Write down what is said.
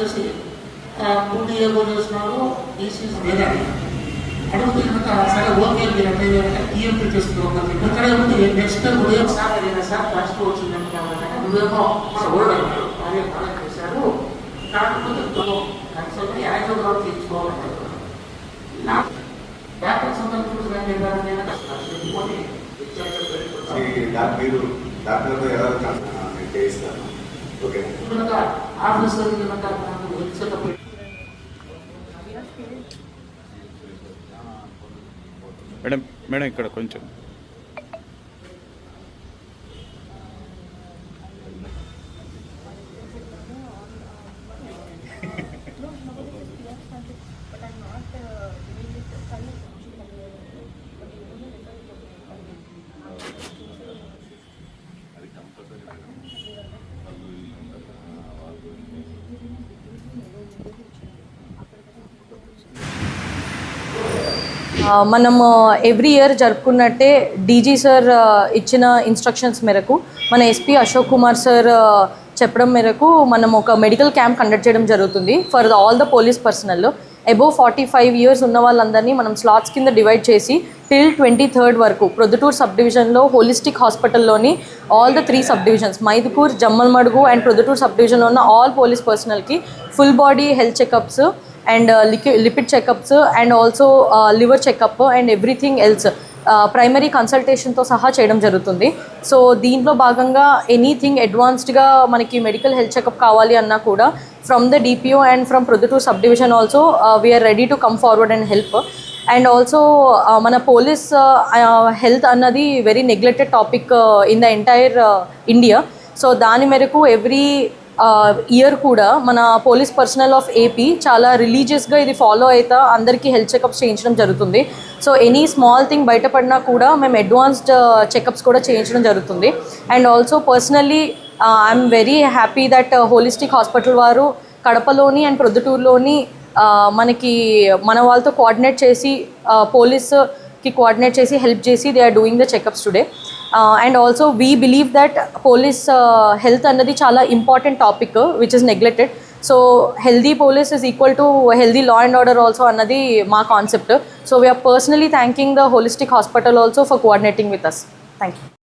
వచ్చేసి పూర్తిగా ఏమో ఈసీస్ వేరే. అడుగుతే సరే ఓకే మీరు అంటే ఈఎంపీ తీసుకున్నాం ఇక్కడ ఉంది నెక్స్ట్ ఉదయం సార్ అడిగిన సార్ ఫస్ట్ వచ్చింది నువ్వేమో ఓల్డ్ అన్నారు అదే అలా చేశారు. కాకపోతే కన్సల్ట్ తీసుకోవాలంటే నాకు డాక్టర్ సంబంధించిన నేను నేను మీరు డాక్టర్ ఎలా చేయిస్తాను ఆఫీసర్ కనుక నాకు వచ్చేటప్పుడు మేడం మేడం ఇక్కడ కొంచెం. మనము ఎవ్రీ ఇయర్ జరుపుకున్నట్టే డీజీ సార్ ఇచ్చిన ఇన్స్ట్రక్షన్స్ మేరకు మన ఎస్పీ అశోక్ కుమార్ సార్ చెప్పడం మేరకు మనం ఒక మెడికల్ క్యాంప్ కండక్ట్ చేయడం జరుగుతుంది. For all the police personnel above forty five years ఉన్న వాళ్ళందరినీ మనం స్లాట్స్ కింద డివైడ్ చేసి టిల్ ట్వంటీ థర్డ్ వరకు ప్రొద్దుటూరు సబ్ డివిజన్లో holistic హాస్పిటల్లోని all the three sub divisions Mydukur Jammalamadugu and Proddatur sub డివిజన్లో ఉన్న all police పర్సనల్కి full body health checkups and లిక్వి lipid checkups and also liver checkup and everything else primary కన్సల్టేషన్తో సహా చేయడం జరుగుతుంది. So దీంట్లో భాగంగా anything అడ్వాన్స్డ్గా మనకి medical health checkup కావాలి అన్నా కూడా from the DPO and from Proddatur sub division also we're ready to come forward and help and also మన పోలీస్ హెల్త్ అన్నది very neglected topic in the entire India so దాని మేరకు every year కూడా మన police personnel of AP చాలా రిలీజియస్గా ఇది follow అవుతా అందరికీ హెల్త్ చెకప్స్ చేయించడం జరుగుతుంది. సో ఎనీ స్మాల్ థింగ్ బయటపడినా కూడా మేము అడ్వాన్స్డ్ చెకప్స్ కూడా చేయించడం జరుగుతుంది. And also personally I'm very happy that holistic hospital వారు కడపలోని అండ్ ప్రొద్దుటూరులోని మనకి మన వాళ్ళతో కోఆర్డినేట్ చేసి పోలీస్కి కోఆర్డినేట్ చేసి హెల్ప్ చేసి they are doing the checkups today Uh, and also we believe that police uh, health another chala important topic uh, which is neglected. So healthy police is equal to healthy law and order also another ma concept. So we are personally thanking the holistic hospital also for coordinating with us. Thank you.